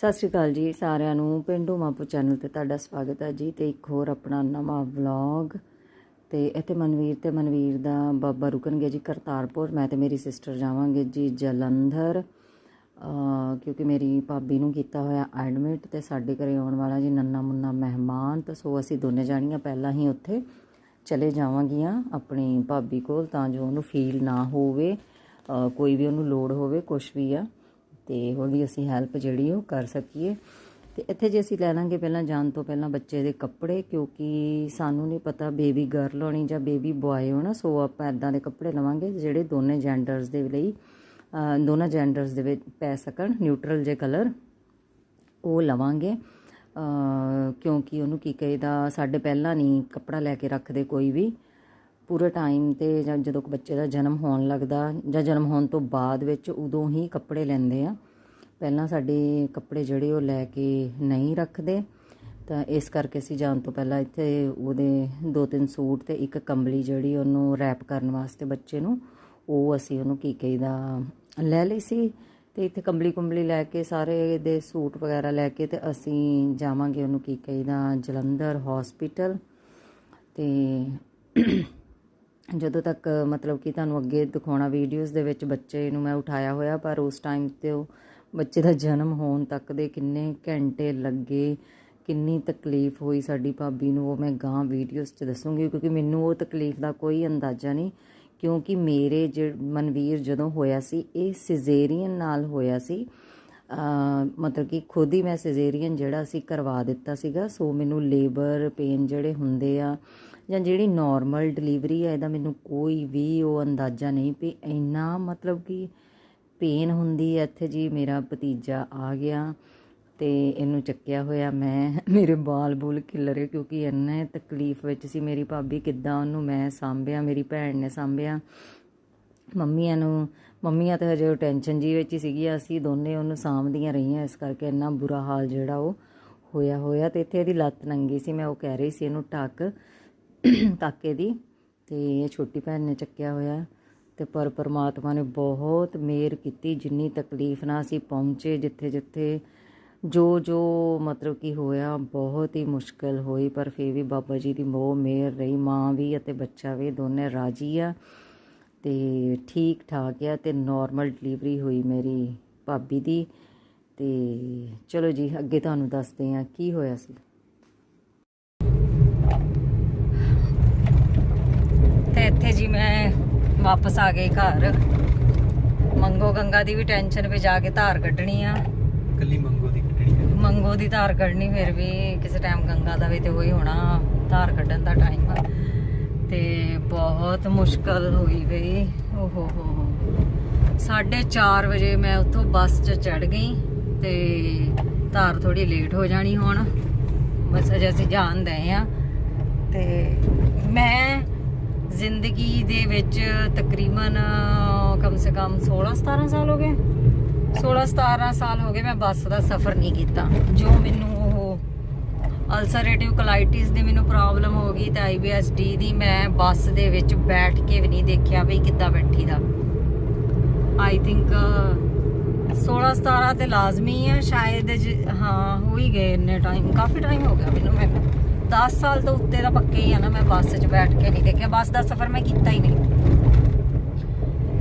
ਸਤਿ ਸ਼੍ਰੀ ਅਕਾਲ ਜੀ ਸਾਰਿਆਂ ਨੂੰ, ਪਿੰਡੂ ਮਾਪੂ ਚੈਨਲ ਤੇ ਤੁਹਾਡਾ ਸਵਾਗਤ ਹੈ ਜੀ ਤੇ ਇੱਕ ਹੋਰ ਆਪਣਾ ਨਵਾਂ ਵਲੌਗ ਤੇ ਇੱਥੇ ਮਨਵੀਰ ਤੇ ਮਨਵੀਰ ਦਾ ਬਾਬਾ ਰੁਕਣਗੇ ਜੀ ਕਰਤਾਰਪੁਰ, ਮੈਂ ਤੇ ਮੇਰੀ ਸਿਸਟਰ ਜਾਵਾਂਗੇ ਜੀ ਜਲੰਧਰ। ਕਿਉਂਕਿ ਮੇਰੀ ਭਾਬੀ ਨੂੰ ਕੀਤਾ ਹੋਇਆ ਐਡਮਿਟ ਤੇ ਸਾਡੇ ਘਰੇ ਆਉਣ ਵਾਲਾ ਜੀ ਨੰਨਾ ਮੁੰਨਾ ਮਹਿਮਾਨ, ਤਾਂ ਸੋ ਅਸੀਂ ਦੋਨੇ ਜਾਣੀਆਂ ਪਹਿਲਾਂ ਹੀ ਉੱਥੇ ਚਲੇ ਜਾਵਾਂਗੀਆਂ ਆਪਣੀ ਭਾਬੀ ਕੋਲ, ਤਾਂ ਜੋ ਉਹਨੂੰ ਫੀਲ ਨਾ ਹੋਵੇ ਕੋਈ ਵੀ ਉਹਨੂੰ ਲੋੜ ਹੋਵੇ ਕੁਝ ਵੀ ਆ। ਤੇ ਉਹਦੀ ਅਸੀਂ ਹੈਲਪ ਜਿਹੜੀ ਉਹ ਕਰ ਸਕੀਏ। ਤੇ ਇੱਥੇ ਜੇ ਅਸੀਂ ਲੈ ਲਾਂਗੇ ਪਹਿਲਾਂ ਜਾਣ ਤੋਂ ਪਹਿਲਾਂ ਬੱਚੇ ਦੇ ਕੱਪੜੇ, ਕਿਉਂਕਿ ਸਾਨੂੰ ਨਹੀਂ ਪਤਾ ਬੇਬੀ ਗਰਲ ਹੋਣੀ ਜਾਂ ਬੇਬੀ ਬॉय ਹੋਣਾ ਸੋ ਆਪਾਂ ਇਦਾਂ ਦੇ ਕੱਪੜੇ ਲਵਾਂਗੇ ਜਿਹੜੇ ਦੋਨੇ ਜੈਂਡਰਸ ਦੇ ਲਈ ਦੋਨਾਂ ਜੈਂਡਰਸ ਦੇ ਵਿੱਚ ਪੈ ਸਕਣ ਨਿਊਟਰਲ ਜੇ ਕਲਰ ਉਹ ਲਵਾਂਗੇ। ਕਿਉਂਕਿ ਉਹਨੂੰ ਕੀ ਕਹੀਦਾ, ਸਾਡੇ ਪਹਿਲਾਂ ਨਹੀਂ ਕੱਪੜਾ ਲੈ ਕੇ ਰੱਖਦੇ ਕੋਈ ਵੀ। ਪੂਰੇ ਟਾਈਮ ਤੇ ਜਾਂ ਜਦੋਂ ਬੱਚੇ ਦਾ ਜਨਮ ਹੋਣ ਲੱਗਦਾ ਜਾਂ ਜਨਮ ਹੋਣ ਤੋਂ ਬਾਅਦ ਵਿੱਚ ਉਦੋਂ ਹੀ ਕੱਪੜੇ ਲੈਂਦੇ ਆ। ਪਹਿਲਾਂ ਸਾਡੇ ਕੱਪੜੇ ਜਿਹੜੇ ਉਹ ਲੈ ਕੇ ਨਹੀਂ ਰੱਖਦੇ, ਤਾਂ ਇਸ ਕਰਕੇ ਅਸੀਂ ਜਾਣ ਤੋਂ ਪਹਿਲਾਂ ਇੱਥੇ ਉਹਦੇ ਦੋ ਤਿੰਨ ਸੂਟ ਤੇ ਇੱਕ ਕੰਬਲੀ ਜਿਹੜੀ ਉਹਨੂੰ ਰੈਪ ਕਰਨ ਵਾਸਤੇ ਬੱਚੇ ਨੂੰ, ਉਹ ਅਸੀਂ ਉਹਨੂੰ ਕੀ ਕਹੀਦਾ, ਲੈ ਲਈ ਸੀ ਤੇ ਇੱਥੇ ਕੰਬਲੀ ਕੁੰਬਲੀ ਲੈ ਕੇ ਸਾਰੇ ਦੇ ਸੂਟ ਵਗੈਰਾ ਲੈ ਕੇ ਤੇ ਅਸੀਂ ਜਾਵਾਂਗੇ ਉਹਨੂੰ ਕੀ ਕਹੀਦਾ, ਜਲੰਧਰ ਹਸਪੀਟਲ ਤੇ ਜਦੋਂ ਤੱਕ ਮਤਲਬ ਕਿ ਤੁਹਾਨੂੰ ਅੱਗੇ ਦਿਖਾਉਣਾ ਵੀਡੀਓਜ਼ ਦੇ ਵਿੱਚ ਬੱਚੇ ਨੂੰ ਮੈਂ ਉਠਾਇਆ ਹੋਇਆ, ਪਰ ਉਸ ਟਾਈਮ ਤੇ ਉਹ ਬੱਚੇ ਦਾ ਜਨਮ ਹੋਣ ਤੱਕ ਦੇ ਕਿੰਨੇ ਘੰਟੇ ਲੱਗੇ, ਕਿੰਨੀ ਤਕਲੀਫ ਹੋਈ ਸਾਡੀ ਭਾਬੀ ਨੂੰ, ਉਹ ਮੈਂ ਗਾਂ ਵੀਡੀਓਜ਼ 'ਚ ਦੱਸੂਗੀ ਕਿਉਂਕਿ ਮੈਨੂੰ ਉਹ ਤਕਲੀਫ ਦਾ ਕੋਈ ਅੰਦਾਜ਼ਾ ਨਹੀਂ। ਕਿਉਂਕਿ ਮੇਰੇ ਜ, ਮਨਵੀਰ ਜਦੋਂ ਹੋਇਆ ਸੀ, ਇਹ ਸਿਜ਼ੇਰੀਅਨ ਨਾਲ ਹੋਇਆ ਸੀ। ਮਤਲਬ ਕਿ ਖੁਦ ਹੀ ਮੈਂ ਸਿਜ਼ੇਰੀਅਨ ਜਿਹੜਾ ਸੀ ਕਰਵਾ ਦਿੱਤਾ ਸੀਗਾ, ਸੋ ਮੈਨੂੰ ਲੇਬਰ ਪੇਨ ਜਿਹੜੇ ਹੁੰਦੇ ਆ, ਜਾਂ ਜਿਹੜੀ ਨਾਰਮਲ ਡਿਲੀਵਰੀ ਆ, ਇਹਦਾ ਮੈਨੂੰ ਕੋਈ ਵੀ ਉਹ ਅੰਦਾਜ਼ਾ ਨਹੀਂ ਪਈ ਇੰਨਾ ਮਤਲਬ ਕਿ ਪੇਨ ਹੁੰਦੀ ਹੈ, ਇੱਥੇ ਜੀ ਮੇਰਾ ਭਤੀਜਾ ਆ ਗਿਆ ਤੇ ਇਹਨੂੰ ਚੱਕਿਆ ਹੋਇਆ ਮੈਂ। ਮੇਰੇ ਬਾਲ ਬੁਲ ਖਿਲਰੇ ਕਿਉਂਕਿ ਇੰਨੇ ਤਕਲੀਫ ਵਿੱਚ ਸੀ ਮੇਰੀ ਭਾਬੀ, ਕਿੱਦਾਂ ਉਹਨੂੰ ਮੈਂ ਸਾਂਭਿਆ, ਮੇਰੀ ਭੈਣ ਨੇ ਸਾਂਭਿਆ। ਮੰਮੀਆਂ ਨੂੰ, ਮੰਮੀਆਂ ਤਾਂ ਹਜੇ ਟੈਨਸ਼ਨ ਜੀ ਵਿੱਚ ਹੀ ਸੀਗੀ ਅਸੀਂ ਦੋਨੇ ਉਹਨੂੰ ਸਾਂਭਦੀਆਂ ਰਹੀਆਂ, ਇਸ ਕਰਕੇ ਇੰਨਾ ਬੁਰਾ ਹਾਲ ਜਿਹੜਾ ਉਹ ਹੋਇਆ ਹੋਇਆ ਤੇ ਇੱਥੇ ਇਹਦੀ ਲੱਤ ਨੰਗੀ ਸੀ, ਮੈਂ ਉਹ ਕਹਿ ਰਹੀ ਸੀ ਇਹਨੂੰ ਟੱਕ ਕਾਕੇ ਦੀ ਤੇ ਇਹ ਛੋਟੀ ਭੈਣ ਨੇ ਚੱਕਿਆ ਹੋਇਆ। ਤੇ ਪਰ ਪਰਮਾਤਮਾ ਨੇ ਬਹੁਤ ਮਿਹਰ ਕੀਤੀ, ਜਿੰਨੀ ਤਕਲੀਫ ਨਾਲ ਅਸੀਂ ਪਹੁੰਚੇ ਜਿੱਥੇ ਜਿੱਥੇ ਜੋ ਜੋ ਮਤਲਬ ਕਿ ਹੋਇਆ, ਬਹੁਤ ਹੀ ਮੁਸ਼ਕਲ ਹੋਈ, ਪਰ ਫਿਰ ਵੀ ਬਾਬਾ ਜੀ ਦੀ ਮੋਹ ਮਿਹਰ ਰਹੀ, ਮਾਂ ਵੀ ਅਤੇ ਬੱਚਾ ਵੀ ਦੋਨੇ ਰਾਜੀ ਆ ਤੇ ਠੀਕ ਠਾਕ ਆ ਤੇ ਨਾਰਮਲ ਡਿਲੀਵਰੀ ਹੋਈ ਮੇਰੀ ਭਾਬੀ ਦੀ ਤੇ ਚਲੋ ਜੀ, ਅੱਗੇ ਤੁਹਾਨੂੰ ਦੱਸਦੇ ਆ ਕੀ ਹੋਇਆ ਸੀ। ਤੇ ਇੱਥੇ ਜੀ ਮੈਂ ਵਾਪਸ ਆ ਗਈ ਘਰ। ਮੰਗੋ ਗੰਗਾ ਦੀ ਵੀ ਟੈਨਸ਼ਨ ਵਿੱਚ ਜਾ ਕੇ ਧਾਰ ਕੱਢਣੀ ਆ। ਕੱਲੀ ਮੰਗੋ ਦੀ ਕੱਢਣੀ ਹੈ ਮੰਗੋ ਦੀ ਧਾਰ ਕੱਢਣੀ ਫਿਰ ਵੀ ਕਿਸੇ ਟਾਈਮ ਗੰਗਾ ਦਾ ਵੀ ਤੇ ਹੋਈ ਹੋਣਾ ਧਾਰ ਕੱਢਣ ਦਾ ਟਾਈਮ ਤੇ ਬਹੁਤ ਮੁਸ਼ਕਲ ਹੋਈ ਗਈ ਓਹੋ ਹੋ ਹੋ। 4:30 ਵਜੇ ਮੈਂ ਉੱਥੋਂ ਬੱਸ 'ਚ ਚੜ ਗਈ ਤੇ ਧਾਰ ਥੋੜੀ ਲੇਟ ਹੋ ਜਾਣੀ ਹੁਣ। ਬਸ ਅਜੇ ਅਸੀਂ ਜਾਣ ਦਏ ਆ। ਤੇ ਮੈਂ ਜ਼ਿੰਦਗੀ ਦੇ ਵਿੱਚ ਤਕਰੀਬਨ ਕਮ ਸੇ ਕਮ 16 17 ਸਾਲ ਹੋ ਗਏ। 16 17 ਸਾਲ ਹੋ ਗਏ ਮੈਂ ਬੱਸ ਦਾ ਸਫ਼ਰ ਨਹੀਂ ਕੀਤਾ। ਜੋ ਮੈਨੂੰ ਉਹ ਅਲਸਰੇਟਿਵ ਕੋਲਾਈਟਿਸ ਦੀ ਮੈਨੂੰ ਪ੍ਰੋਬਲਮ ਹੋ ਗਈ ਤੇ ਆਈਬੀਐਸਡੀ ਦੀ ਮੈਂ ਬੱਸ ਦੇ ਵਿੱਚ ਬੈਠ ਕੇ ਵੀ ਨਹੀਂ ਦੇਖਿਆ ਵੀ ਕਿੱਦਾਂ ਬੈਠੀ ਦਾ। ਆਈ ਥਿੰਕ 16 17 ਤੇ ਲਾਜ਼ਮੀ ਹੈ ਸ਼ਾਇਦ ਜ- ਹਾਂ, ਹੋ ਹੀ ਗਏ ਇੰਨੇ ਟਾਈਮ ਕਾਫੀ ਟਾਈਮ ਹੋ ਗਿਆ ਮੈਨੂੰ ਮੈਂ। 10 ਸਾਲ ਤੋਂ ਉੱਤੇ ਦਾ ਪੱਕੇ ਹੀ ਆ ਨਾ, ਮੈਂ ਬੱਸ 'ਚ ਬੈਠ ਕੇ ਨਹੀਂ ਦੇਖਿਆ। ਬੱਸ ਦਾ ਸਫ਼ਰ ਮੈਂ ਕੀਤਾ ਹੀ ਨਹੀਂ।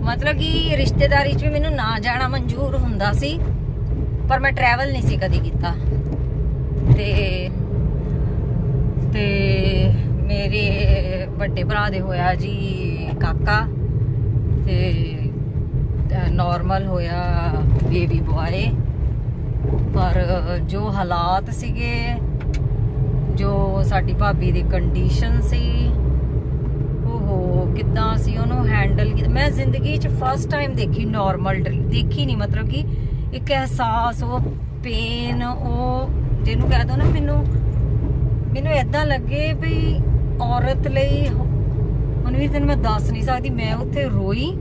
ਮਤਲਬ ਕਿ ਰਿਸ਼ਤੇਦਾਰੀ 'ਚ ਵੀ ਮੈਨੂੰ ਨਾ ਜਾਣਾ ਮਨਜ਼ੂਰ ਹੁੰਦਾ ਸੀ, ਪਰ ਮੈਂ ਟਰੈਵਲ ਨਹੀਂ ਸੀ ਕਦੀ ਕੀਤਾ। ਤੇ ਤੇ ਮੇਰੇ ਵੱਡੇ ਭਰਾ ਦੇ ਹੋਇਆ ਜੀ ਕਾਕਾ, ਤੇ ਨਾਰਮਲ ਹੋਇਆ ਬੇਬੀ ਬॉय ਪਰ ਜੋ ਹਾਲਾਤ ਸੀਗੇ ਜੋ ਸਾਡੀ ਭਾਬੀ ਦੀ ਕੰਡੀਸ਼ਨ ਸੀ, ਓਹੋ, ਕਿੱਦਾਂ ਸੀ ਉਹਨੂੰ ਹੈਂਡਲ ਕੀਤਾ ਮੈਂ ਜ਼ਿੰਦਗੀ 'ਚ ਫਸਟ ਟਾਈਮ ਦੇਖੀ ਨਾਰਮਲ ਦੇਖੀ ਨਹੀਂ ਮਤਲਬ ਕਿ ਇੱਕ ਅਹਿਸਾਸ, ਉਹ ਪੇਨ ਉਹ ਜਿਹਨੂੰ ਕਹਿ ਦੋ ਨਾ ਮੈਨੂੰ ਮੈਨੂੰ ਇਦਾਂ ਲੱਗੇ ਵੀ ਔਰਤ ਲਈ ਹੁਣ ਵੀ ਤੈਨੂੰ ਮੈਂ ਦੱਸ ਨਹੀਂ ਸਕਦੀ, ਮੈਂ ਉੱਥੇ ਰੋਈ,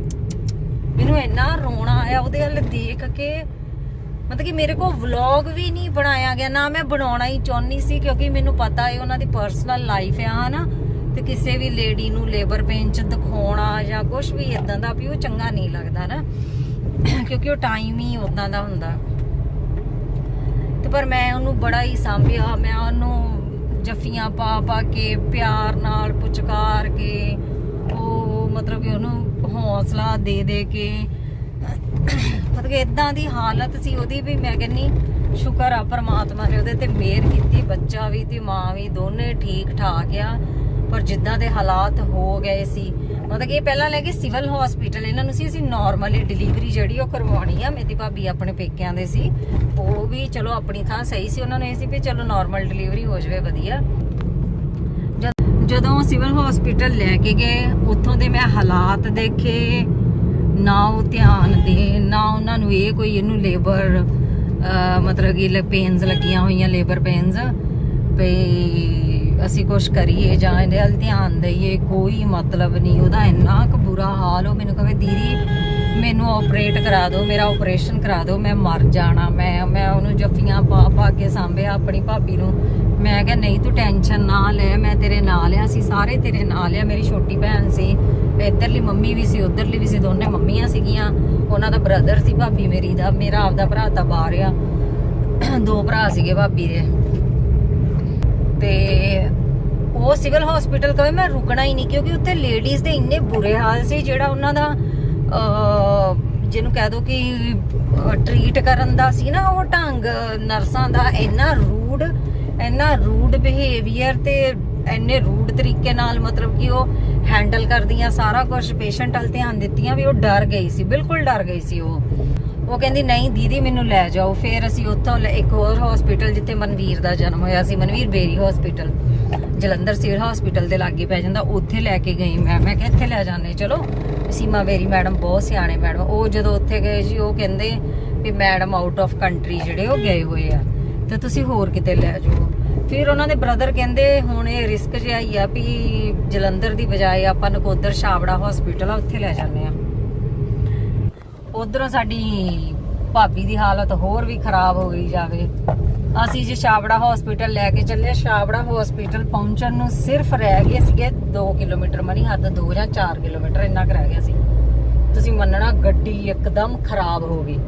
ਮੈਨੂੰ ਇੰਨਾ ਰੋਣਾ ਆਇਆ, ਉਹਦੇ ਵੱਲ ਦੇਖ ਕੇ ਮਤਲਬ ਕਿ ਮੇਰੇ ਕੋਲ ਵਲੌਗ ਵੀ ਨਹੀਂ ਬਣਾਇਆ ਗਿਆ, ਨਾ ਮੈਂ ਬਣਾਉਣਾ ਹੀ ਚਾਹੁੰਦੀ ਸੀ ਕਿਉਂਕਿ ਮੈਨੂੰ ਪਤਾ ਹੈ ਉਹਨਾਂ ਦੀ ਪਰਸਨਲ ਲਾਈਫ ਆ, ਹਨਾ? ਤੇ ਕਿਸੇ ਵੀ ਲੇਡੀ ਨੂੰ ਲੇਬਰ ਪੇਨ ਚ ਦਿਖਾਉਣਾ ਜਾਂ ਕੁਝ ਵੀ ਇਦਾਂ ਦਾ ਵੀ ਉਹ ਚੰਗਾ ਨਹੀਂ ਲੱਗਦਾ ਨਾ। ਕਿਉਂਕਿ ਉਹ ਟਾਈਮ ਹੀ ਉਦਾਂ ਦਾ ਹੁੰਦਾ। ਤੇ ਪਰ ਮੈਂ ਉਹਨੂੰ ਬੜਾ ਹੀ ਸਾਂਭਿਆ, ਮੈਂ ਉਹਨੂੰ ਜੱਫੀਆਂ ਪਾ ਪਾ ਕੇ, ਪਿਆਰ ਨਾਲ ਪੁਚਕਾਰ ਕੇ, ਉਹ ਮਤਲਬ ਕਿ ਉਹਨੂੰ ਹੌਸਲਾ ਦੇ ਦੇ ਕੇ ਮਤਲਬ ਇਦਾਂ ਦੀ ਹਾਲਤ ਸੀ ਉਹਦੀ ਵੀ ਮੈਂ ਕਹਿੰਨੀ ਸ਼ੁਕਰ ਆ ਪਰਮਾਤਮਾ ਨੇ ਉਹਦੇ ਤੇ ਮਿਹਰ ਕੀਤੀ, ਬੱਚਾ ਵੀ ਤੇ ਮਾਂ ਵੀ ਦੋਨੇ ਠੀਕ ਠਾਕ ਆ, ਪਰ ਜਿੱਦਾਂ ਦੇ ਹਾਲਾਤ ਹੋ ਗਏ ਸੀ, ਮਤਲਬ ਇਹ ਪਹਿਲਾਂ ਲੈ ਕੇ ਸਿਵਲ ਹਸਪੀਟਲ ਇਹਨਾਂ ਨੂੰ ਸੀ, ਅਸੀਂ ਨਾਰਮਲੀ ਡਿਲੀਵਰੀ ਜਿਹੜੀ ਉਹ ਕਰਵਾਉਣੀ ਆ, ਮੇਰੀ ਭਾਬੀ ਆਪਣੇ ਪੇਕਿਆਂ ਦੇ ਸੀ, ਉਹ ਵੀ ਚਲੋ ਆਪਣੀ ਥਾਂ ਸਹੀ ਸੀ, ਉਹਨਾਂ ਨੂੰ ਇਹ ਸੀ ਵੀ ਚਲੋ ਨਾਰਮਲ ਡਿਲੀਵਰੀ ਹੋ ਜਾਵੇ ਵਧੀਆ। ਜਦੋਂ ਸਿਵਲ ਹਸਪੀਟਲ ਲੈ ਕੇ ਗਏ, ਉੱਥੋਂ ਦੇ ਮੈਂ ਹਾਲਾਤ ਦੇਖੇ ਨਾ ਉਹ ਧਿਆਨ ਦੇ ਨਾ ਉਹਨਾਂ ਨੂੰ ਇਹ ਕੋਈ ਇਹਨੂੰ ਲੇਬਰ ਮਤਲਬ ਕਿ ਪੇਨਸ ਲੱਗੀਆਂ ਹੋਈਆਂ ਲੇਬਰ ਪੇਨਸ ਵੀ ਅਸੀਂ ਕੁਝ ਕਰੀਏ ਜਾਂ ਇਹਦੇ ਵੱਲ ਧਿਆਨ ਦਈਏ, ਕੋਈ ਮਤਲਬ ਨਹੀਂ। ਉਹਦਾ ਇੰਨਾ ਕੁ ਬੁਰਾ ਹਾਲ, ਉਹ ਮੈਨੂੰ ਕਹੇ, ਦੀਦੀ, ਮੈਨੂੰ ਆਪਰੇਟ ਕਰਾ ਦਿਓ, ਮੇਰਾ ਆਪਰੇਸ਼ਨ ਕਰਾ ਦਿਓ, ਮੈਂ ਮਰ ਜਾਣਾ, ਮੈਂ ਮੈਂ ਉਹਨੂੰ ਜੱਫੀਆਂ ਪਾ ਪਾ ਕੇ ਸਾਂਭਿਆ, ਆਪਣੀ ਭਾਬੀ ਨੂੰ ਮੈਂ ਕਿਹਾ ਨਹੀਂ ਤੂੰ ਟੈਨਸ਼ਨ ਨਾ ਲੈ ਮੈਂ ਤੇਰੇ ਨਾਲ ਆ ਅਸੀਂ ਸਾਰੇ ਤੇਰੇ ਨਾਲ ਆ ਮੇਰੀ ਛੋਟੀ ਭੈਣ ਸੀ ਇੱਧਰਲੀ ਮੰਮੀ ਵੀ ਸੀ ਉੱਧਰਲੀ ਵੀ ਸੀ ਦੋਨੇ ਮੰਮੀਆਂ ਸੀਗੀਆਂ ਉਹਨਾਂ ਦਾ ਬ੍ਰਦਰ ਸੀ ਭਾਬੀ ਮੇਰੀ ਦਾ ਮੇਰਾ ਆਪਦਾ ਭਰਾ ਤਾਂ ਬਾਹਰ ਆ ਦੋ ਭਰਾ ਸੀਗੇ ਭਾਬੀ ਦੇ ਤੇ ਉਹ ਸਿਵਲ ਹਸਪੀਟਲ ਕਵੇ ਮੈਂ ਰੁਕਣਾ ਹੀ ਨਹੀਂ ਕਿਉਂਕਿ ਉੱਥੇ ਲੇਡੀਜ਼ ਦੇ ਇੰਨੇ ਬੁਰੇ ਹਾਲ ਸੀ ਜਿਹੜਾ ਉਹਨਾਂ ਦਾ ਅਹ, ਜਿਹਨੂੰ ਕਹਿ ਦੋ ਕਿ ਟ੍ਰੀਟ ਕਰਨ ਦਾ ਸੀ ਨਾ ਉਹ ਢੰਗ ਨਰਸਾਂ ਦਾ ਇੰਨਾ ਰੂਡ ਇੰਨਾ ਰੂਡ ਬਿਹੇਵੀਅਰ ਤੇ ਇੰਨੇ ਰੂਡ ਤਰੀਕੇ ਨਾਲ ਮਤਲਬ ਕਿ ਉਹ ਹੈਂਡਲ ਕਰਦੀਆਂ, ਸਾਰਾ ਕੁਝ ਪੇਸ਼ੈਂਟ ਵੱਲ ਧਿਆਨ ਦਿੱਤੀਆਂ ਵੀ ਉਹ ਡਰ ਗਈ ਸੀ, ਬਿਲਕੁਲ ਡਰ ਗਈ ਸੀ ਉਹ। ਉਹ ਕਹਿੰਦੀ, ਨਹੀਂ ਦੀਦੀ, ਮੈਨੂੰ ਲੈ ਜਾਓ। ਫਿਰ ਅਸੀਂ ਉੱਥੋਂ ਲੈ- ਇੱਕ ਹੋਰ ਹਸਪੀਟਲ ਜਿੱਥੇ ਮਨਵੀਰ ਦਾ ਜਨਮ ਹੋਇਆ ਸੀ, Manveer Beri hospital Jalandhar civil hospital ਦੇ ਲਾਗੇ ਪੈ ਜਾਂਦਾ, ਉੱਥੇ ਲੈ ਕੇ ਗਈ ਮੈਂ। ਮੈਂ ਕਿਹਾ, ਇੱਥੇ ਲੈ ਜਾਂਦੇ, ਚਲੋ। ਸੀਮਾ ਬੇਰੀ ਮੈਡਮ ਬਹੁਤ ਸਿਆਣੇ ਮੈਡਮ, ਉਹ ਜਦੋਂ ਉੱਥੇ ਗਏ ਜੀ, ਉਹ ਕਹਿੰਦੇ ਵੀ ਮੈਡਮ ਆਊਟ ਆਫ ਕੰਟਰੀ ਜਿਹੜੇ, ਉਹ ਗਏ ਹੋਏ ਆ। ਤੇ ਤੁਸੀਂ ਹੋਰ ਕਿਤੇ ਲੈ ਜਾਓ। ਫਿਰ ਉਹਨਾਂ ਦੇ ਬ੍ਰਦਰ ਕਹਿੰਦੇ, ਹੁਣ ਇਹ ਰਿਸਕ ਜਿਹਾ ਹੀ ਆ ਵੀ ਜਲੰਧਰ ਦੀ ਬਜਾਏ ਆਪਾਂ ਨਕੋਦਰ ਛਾਬੜਾ ਹਸਪੀਟਲ ਆ, ਉੱਥੇ ਲੈ ਜਾਂਦੇ ਆ। ਉਧਰੋਂ ਸਾਡੀ ਭਾਬੀ ਦੀ ਹਾਲਤ ਹੋਰ ਵੀ ਖਰਾਬ ਹੋ ਗਈ ਜਾਵੇ। ਅਸੀਂ ਜੇ ਛਾਬੜਾ ਹਸਪੀਟਲ ਲੈ ਕੇ ਚੱਲੇ, ਛਾਬੜਾ ਹਸਪੀਟਲ ਪਹੁੰਚਣ ਨੂੰ ਸਿਰਫ ਰਹਿ ਗਏ ਸੀਗੇ 2 ਕਿਲੋਮੀਟਰ, ਮਨੀ ਹੱਦ 2 ਜਾਂ 4 ਕਿਲੋਮੀਟਰ ਇੰਨਾ ਕੁ ਰਹਿ ਗਿਆ ਸੀ। ਤੁਸੀਂ ਮੰਨਣਾ ਗੱਡੀ ਇੱਕਦਮ ਖਰਾਬ ਹੋ ਗਈ।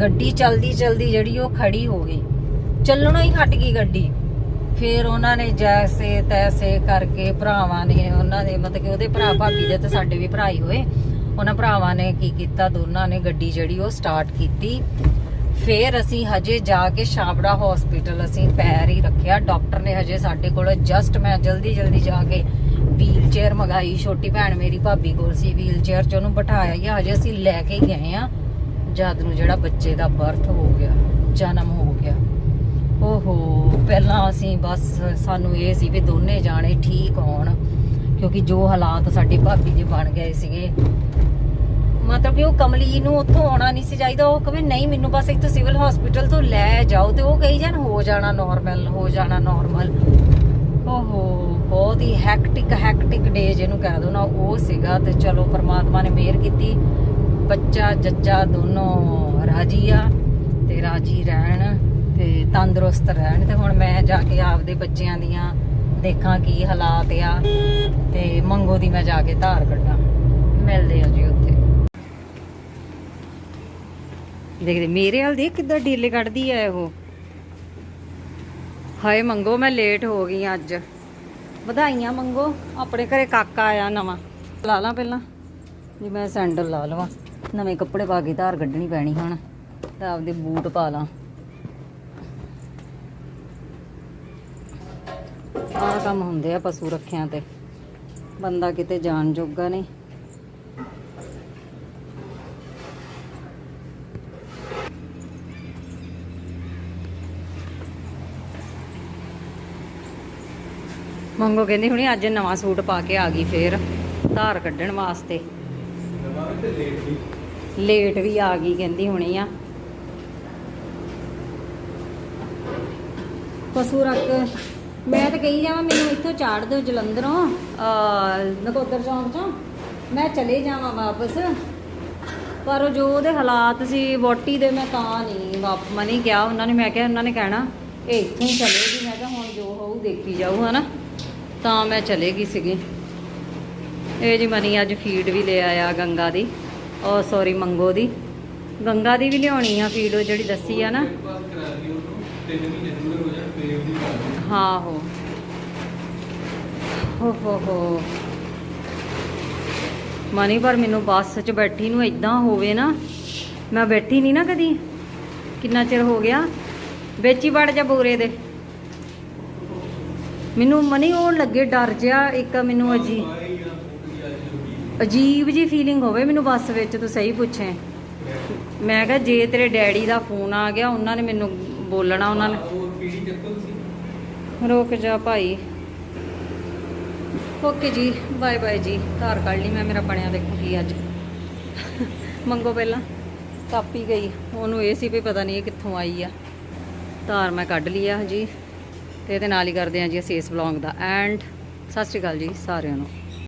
ਗੱਡੀ ਚਲਦੀ ਚਲਦੀ ਜਿਹੜੀ ਉਹ ਖੜੀ ਹੋ ਗਈ। ਚੱਲਣੋਂ ਹੀ ਹਟ ਗਈ ਗੱਡੀ। ਫਿਰ ਉਹਨਾਂ ਨੇ ਜੈਸੇ ਤੈਸੇ ਕਰਕੇ ਭਰਾਵਾਂ ਨੇ ਉਹਨਾਂ ਦੇ ਮਤਲਬ ਕਿ ਉਹਦੇ ਭਰਾ ਭਾਬੀ ਦੇ ਤੇ ਸਾਡੇ ਵੀ ਭਰਾ ਹੀ ਹੋਏ। ਉਹਨਾਂ ਭਰਾਵਾਂ ਨੇ ਕੀ ਕੀਤਾ? ਦੋਨਾਂ ਨੇ ਗੱਡੀ ਜਿਹੜੀ ਉਹ ਸਟਾਰਟ ਕੀਤੀ। ਫਿਰ ਅਸੀਂ ਹਜੇ ਜਾ ਕੇ ਛਾਬੜਾ ਹਸਪੀਟਲ ਅਸੀਂ ਪੈਰ ਹੀ ਰੱਖਿਆ। ਡਾਕਟਰ ਨੇ ਹਜੇ ਸਾਡੇ ਕੋਲ ਜਸਟ ਮੈਂ ਜਲਦੀ ਜਲਦੀ ਜਾ ਕੇ ਵੀਲ ਚੇਅਰ ਮੰਗਾਈ। ਛੋਟੀ ਭੈਣ ਮੇਰੀ ਭਾਬੀ ਕੋਲ ਸੀ ਵੀਲ ਚੇਅਰ 'ਚ ਉਹਨੂੰ ਬਿਠਾਇਆ ਗਿਆ ਹਜੇ ਅਸੀਂ ਲੈ ਕੇ ਗਏ ਆ। ਜਦ ਨੂੰ ਜਿਹੜਾ ਬੱਚੇ ਦਾ ਬਰਥ ਹੋ ਗਿਆ, ਜਨਮ ਹੋ ਗਿਆ। ਓਹੋ, ਪਹਿਲਾਂ ਅਸੀਂ ਬਸ ਸਾਨੂੰ ਇਹ ਸੀ ਵੀ ਦੋਨੇ ਜਾਣੇ ਠੀਕ ਹੋਣ, ਕਿਉਂਕਿ ਜੋ ਹਾਲਾਤ ਸਾਡੀ ਭਾਬੀ ਦੇ ਬਣ ਗਏ ਸੀਗੇ। ਮਤਲਬ ਕਿ ਉਹ ਕਮਲੀ ਨੂੰ ਉੱਥੋਂ ਆਉਣਾ ਨਹੀਂ ਸੀ ਚਾਹੀਦਾ, ਉਹ ਕਹੇ, ਨਹੀਂ, ਮੈਨੂੰ ਬਸ ਇੱਥੋਂ ਸਿਵਲ ਹਸਪੀਟਲ ਤੋਂ ਲੈ ਜਾਓ। ਤੇ ਉਹ ਕਹੀ ਜਾਣ, ਹੋ ਜਾਣਾ ਨਾਰਮਲ ਹੋ ਜਾਣਾ ਨਾਰਮਲ ਓਹੋ, ਬਹੁਤ ਹੀ ਹੈਕਟਿਕ ਹੈਕਟਿਕ ਡੇ ਜਿਹਨੂੰ ਕਹਿ ਦੋ ਨਾ, ਉਹ ਸੀਗਾ ਤੇ ਚਲੋ ਪ੍ਰਮਾਤਮਾ ਨੇ ਮਿਹਰ ਕੀਤੀ। ਬੱਚਾ ਜੱਜਾ ਦੋਨੋਂ ਰਾਜੀ ਆ ਤੇ ਰਾਜੀ ਰਹਿਣ। ਤੇ ਤੰਦਰੁਸਤ ਰਹਿਣ ਤੇ ਹੁਣ ਮੈਂ ਜਾ ਕੇ ਆਪਦੇ ਬੱਚਿਆਂ ਦੀਆਂ ਦੇਖਾਂ ਕੀ ਹਾਲਾਤ ਆ ਤੇ ਮੰਗੋ ਦੀ ਮੈਂ ਜਾ ਕੇ ਧਾਰ ਕੱਢਾਂ। ਮਿਲਦੇ ਆ ਜੀ ਉੱਥੇ। ਦੇਖਦੇ, ਮੇਰੇ ਹਾਲ ਦੇਖ ਕਿੱਦਾਂ ਢੀਲੇ ਕੱਢਦੀ ਐ ਉਹ। ਹਾਏ ਮੰਗੋ, ਮੈਂ ਲੇਟ ਹੋ ਗਈ ਅੱਜ। ਵਧਾਈਆਂ ਮੰਗੋ, ਆਪਣੇ ਘਰੇ ਕਾਕਾ ਆਇਆ ਨਵਾਂ। ਲਾ ਲਾਂ ਪਹਿਲਾਂ। ਜੀ ਮੈਂ ਸੈਂਡਲ ਲਾ ਲਵਾਂ। ਨਵੇਂ ਕੱਪੜੇ ਪਾ ਕੇ ਧਾਰ ਕੱਢਣੀ ਪੈਣੀ ਹੁਣ। ਤੇ ਆਪਦੇ ਬੂਟ ਪਾ ਲਾਂ। ਆਹ ਕੰਮ ਹੁੰਦੇ ਆ ਪਸ਼ੂ ਰੱਖਿਆਂ ਤੇ। ਬੰਦਾ ਕਿਤੇ ਜਾਣ ਜੋਗਾ ਨਹੀਂ। ਮੰਗੋ ਕਹਿੰਦੀ ਹੁਣੀ ਅੱਜ ਨਵਾਂ ਸੂਟ ਪਾ ਕੇ ਆ ਗਈ ਫੇਰ, ਧਾਰ ਕੱਢਣ ਵਾਸਤੇ। ਲੇਟ ਵੀ ਆ ਗਈ ਕਹਿੰਦੀ ਹੁਣੀ ਆ। ਪਸ਼ੂ ਰੱਖ ਮੈਂ ਤਾਂ ਕਹੀ ਜਾਵਾਂ, ਮੈਨੂੰ ਇੱਥੋਂ ਚਾੜ ਦਿਓ ਜਲੰਧਰੋਂ ਨਕੋਦਰ ਚੌਂਕ ਚੋਂ। ਮੈਂ ਚਲੇ ਜਾਵਾਂ ਵਾਪਸ। ਪਰ ਉਹ ਜੋ ਉਹਦੇ ਹਾਲਾਤ ਸੀ ਵੋਟੀ ਦੇ ਮੈਂ ਤਾਂ ਨਹੀਂ ਵਾਪ, ਮਨੀ ਕਿਹਾ ਉਹਨਾਂ ਨੇ, ਮੈਂ ਕਿਹਾ ਉਹਨਾਂ ਨੇ ਕਹਿਣਾ, ਇਹ ਇੱਥੋਂ ਹੀ ਚਲੇਗੀ ਮੈਂ ਕਿਹਾ, ਹੁਣ ਜੋ ਹੋਊ ਦੇਖੀ ਜਾਊ, ਹਨਾ। ਤਾਂ ਮੈਂ ਚਲੇ ਗਈ ਸੀਗੀ। ਇਹ ਜੀ ਮਨੀ ਅੱਜ ਫੀਡ ਵੀ ਲੈ ਆਇਆ ਗੰਗਾ ਦੀ। ਉਹ ਸੌਰੀ ਮੰਗੋ ਦੀ। ਗੰਗਾ ਦੀ ਵੀ ਲਿਆਉਣੀ ਆ ਫੀਡ, ਉਹ ਜਿਹੜੀ ਦੱਸੀ ਆ ਨਾ। ਸੀ ਮਹੀਨੇ ਪੂਰੇ ਹੋ ਜਾਣ ਫੇਰ ਉਹਦੀ ਕਰ ਦਿਓ ਹਾਂ ਹੋ ਹੋ ਹੋ। ਹੋ ਮਨੀ, ਪਰ ਮੈਨੂੰ ਬੱਸ 'ਚ ਬੈਠੀ ਨੂੰ ਇਦਾਂ ਹੋਵੇ ਨਾ, ਮੈਂ ਬੈਠੀ ਨਹੀਂ ਨਾ ਕਦੀ। ਕਿੰਨਾ ਚਿਰ ਹੋ ਗਿਆ? ਵਿੱਚ ਹੀ ਵੜ ਜਾ ਬੋਰੇ ਦੇ। ਮੈਨੂੰ ਮਨੀ ਉਹ ਲੱਗੇ ਡਰ ਜਿਹਾ, ਇੱਕ ਮੈਨੂੰ ਅਜੀ ਅਜੀਬ ਜੀ ਫੀਲਿੰਗ ਹੋਵੇ ਮੈਨੂੰ ਬੱਸ ਵਿੱਚ, ਤੂੰ ਸਹੀ ਪੁੱਛੇ। ਮੈਂ ਕਿਹਾ, ਜੇ ਤੇਰੇ ਡੈਡੀ ਦਾ ਫੋਨ ਆ ਗਿਆ, ਉਹਨਾਂ ਨੇ ਮੈਨੂੰ ਬੋਲਣਾ, ਉਹਨਾਂ ਨੇ ਰੋਕ ਜਾ ਭਾਈ। ਓਕੇ ਜੀ ਬਾਏ ਬਾਏ ਜੀ। ਧਾਰ ਕੱਢ ਲਈ ਮੈਂ, ਮੇਰਾ ਬਣਿਆ ਦੇਖੋ ਕੀ ਅੱਜ। ਮੰਗੋ ਪਹਿਲਾਂ। ਕਾਪੀ ਗਈ। ਉਹਨੂੰ ਇਹ ਸੀ ਵੀ ਪਤਾ ਨਹੀਂ ਇਹ ਕਿੱਥੋਂ ਆਈ ਆ। ਧਾਰ ਮੈਂ ਕੱਢ ਲਈ ਆ ਜੀ। ਤੇ ਇਹਦੇ ਨਾਲ ਹੀ ਕਰਦੇ ਆ ਜੀ ਅਸੀਂ ਇਸ ਵਲੌਗ ਦਾ। ਐਂਡ ਸਤਿ ਸ਼੍ਰੀ ਅਕਾਲ ਜੀ ਸਾਰਿਆਂ ਨੂੰ।